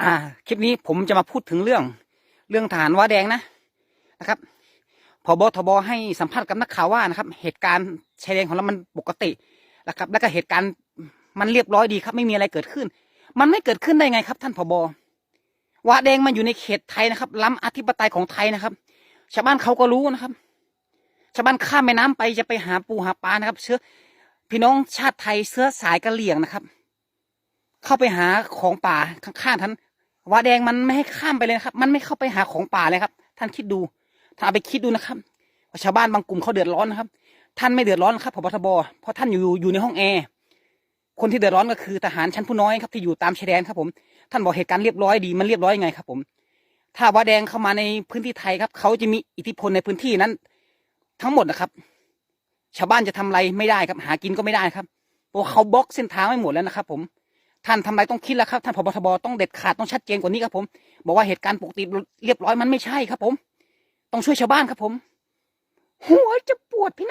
อ่า คลิปนี้ผมจะมาพูดถึงเรื่อง เรื่องทหารว่าแดงนะนะครับพบทบให้สัมภาษณ์กับนักข่าวว่านะครับ เหตุการณ์ชายแดนของเรามันปกตินะครับ แล้วก็เหตุการณ์มันเรียบร้อยดีครับ ไม่มีอะไรเกิดขึ้น มันไม่เกิดขึ้นได้ไงครับ ท่านพบว่าแดงมันอยู่ในเขตไทยนะครับ ล้ำอธิปไตยของไทยนะครับ ชาวบ้านเขาก็รู้นะครับ ชาวบ้านข้ามแม่น้ำไปจะไปหาปูหาปลานะครับ เชื้อพี่น้องชาติไทยเชื้อสายกะเหรี่ยงนะครับ เข้าไปหาของป่าข้างๆท่านวาแดงมันไม่ให้ข้ามไปเลยนะครับ มันไม่เข้าไปหาของป่าเลยครับ ท่านคิดดูท่านเอาไปคิดดูนะครับว่าชาวบ้านบางกลุ่มเขาเดือดร้อนนะครับ ท่านไม่เดือดร้อนครับพบทบเพราะท่านอยู่อยู่ในห้องแอร์คนที่เดือดร้อนก็คือทหารชั้นผู้น้อยครับที่อยู่ตามชายแดนครับผมท่านบอกเหตุการณ์เรียบร้อยดีมันเรียบร้อยยังไงครับผม ถ้าวาแดงเข้ามาในพื้นที่ไทยครับ เขาจะมีอิทธิพลในพื้นที่นั้น ทั้งหมดนะครับ ชาวบ้านจะทำอะไรไม่ได้ครับหากินก็ไม่ได้ครับเพราะเขาบล็อกเส้นทางไว้หมดแล้วนะครับ ผม ท่านทำไมต้องคิดแล้วครับ ท่านพบทบต้องเด็ดขาดต้องชัดเจนกว่านี้ครับผม บอกว่าเหตุการณ์ปกติเรียบร้อยมันไม่ใช่ครับผม ต้องช่วยชาวบ้านครับผม หัวจะปวดพ